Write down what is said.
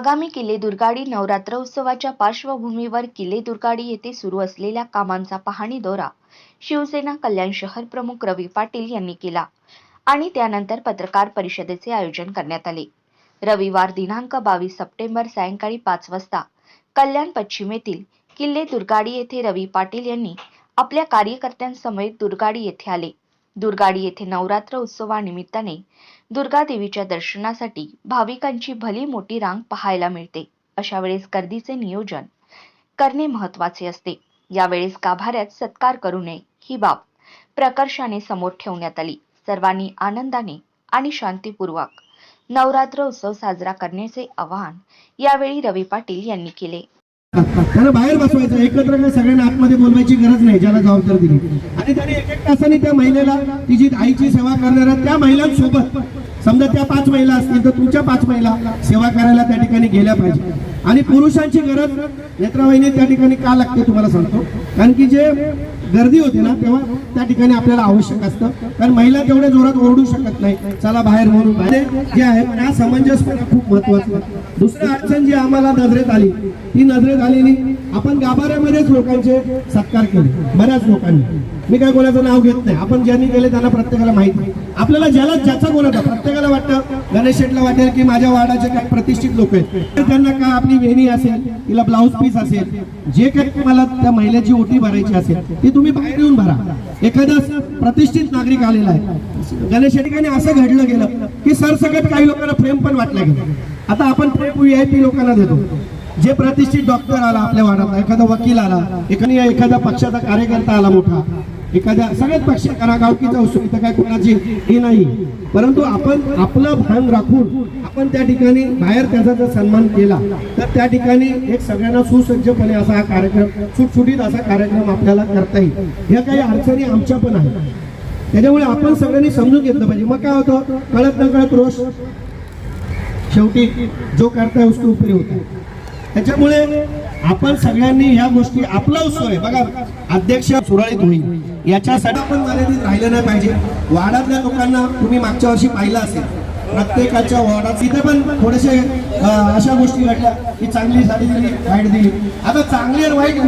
आगामी किल्ले दुर्गाडी नवरात्र उत्सवाच्या पार्श्वभूमीवर किल्ले दुर्गाडी येथे सुरू असलेल्या कामांचा पाहणी दौरा शिवसेना कल्याण शहर प्रमुख रवी पाटील यांनी केला आणि त्यानंतर पत्रकार परिषदेचे आयोजन करण्यात आले. रविवार दिनांक बावीस सप्टेंबर सायंकाळी पाच वाजता कल्याण पश्चिमेतील किल्ले दुर्गाडी येथे रवी पाटील यांनी आपल्या कार्यकर्त्यांसमवेत दुर्गाडी येथे आले. दुर्गाडी येथे नवरात्र उत्सवानिमित्ताने दुर्गा देवीच्या दर्शनासाठी भाविकांची भली मोठी रांग पाहायला मिळते. अशा वेळेस गर्दीचे नियोजन करणे महत्त्वाचे असते. यावेळेस गाभाऱ्यात सत्कार करू नये ही बाब प्रकर्षाने समोर ठेवण्यात आली. सर्वांनी आनंदाने आणि शांतीपूर्वक नवरात्र उत्सव साजरा करण्याचे आवाहन यावेळी रवी पाटील यांनी केले. त्याला बाहेर बसवायचं एकत्र काय सगळ्यांना आतमध्ये बोलवायची गरज नाही ज्याला जबाबदार दिली. आणि त्याने एक एक तासाने त्या महिलेला तिची आईची सेवा करणाऱ्या त्या महिलांसोबत समजा त्या पाच महिला असतील तर तुमच्या पाच महिला सेवा करायला त्या ठिकाणी गेल्या पाहिजे. आणि पुरुषांची गरज नेत्रावाहिनी त्या ठिकाणी का लागते तुम्हाला सांगतो? कारण की जे गर्दी होते ना तेव्हा त्या ठिकाणी आपल्याला आवश्यक असतं. कारण महिला तेवढ्या जोरात ओरडू शकत नाही. चला बाहेर म्हणून जे आहे त्या समंजसपणा खूप महत्वाचं दुसरं अडचण जी आम्हाला नजरेत आली ती नजरेत आलेली आपण गाभाऱ्यामध्येच लोकांचे सत्कार केले. बऱ्याच लोकांनी. मी काय कोणाचं नाव घेत नाही. आपण ज्यांनी केले त्यांना प्रत्येकाला माहिती आहे. आपल्याला ज्याला ज्याचा कोणाचा प्रत्येकाला वाटतं गणेश शेटला वाटेल की माझ्या वाडाचे काही प्रतिष्ठित लोक आहेत. तर त्यांना का आपली वेणी असेल तिला ब्लाऊज पीस असेल जे काही तुम्हाला त्या महिलेची ओटी भरायची असेल ती तुम्ही बाहेर येऊन भरा. एखादा प्रतिष्ठित नागरिक आलेला आहे. गणेश ठिकाणी असं घडलं गेलं की सरसकट काही लोकांना प्रेम पण वाटलं गेलं. आता आपण प्रेम व्ही आय पी लोकांना देतो. जे प्रतिष्ठित डॉक्टर आला आपल्या वार्डात एखादा वकील आला एखादी एखादा पक्षाचा कार्यकर्ता आला मोठा एखाद्या सगळ्यात पक्ष करा गावकीचा असू इथं काय कोणाची हे नाही. परंतु आपण आपलं भान राखून आपण त्या ठिकाणी बाहेर त्याचा जर सन्मान केला तर त्या ठिकाणी एक सगळ्यांना सुसज्जपणे असा हा कार्यक्रम सुटसुटीत असा कार्यक्रम आपल्याला करता येईल. ह्या काही अडचणी आमच्या पण आहेत. त्याच्यामुळे आपण सगळ्यांनी समजून घेतलं पाहिजे. मग काय होतं? कळत न कळत रोष. शेवटी जो करताय उसके उपरी होता. त्याच्यामुळे आपण सगळ्यांनी ह्या गोष्टी आपला उत्सव आहे बघा अध्यक्ष सुरळीत होईल. याच्यासाठी आपण मर्यादित राहिलं नाही पाहिजे. वार्डातल्या लोकांना तुम्ही मागच्या वर्षी पाहिलं असेल. प्रत्येकाच्या वॉर्डात तिथे पण थोडेसे अशा गोष्टी घडल्या की चांगली साडी दिली वाईट दिली आता चांगली आणि वाईट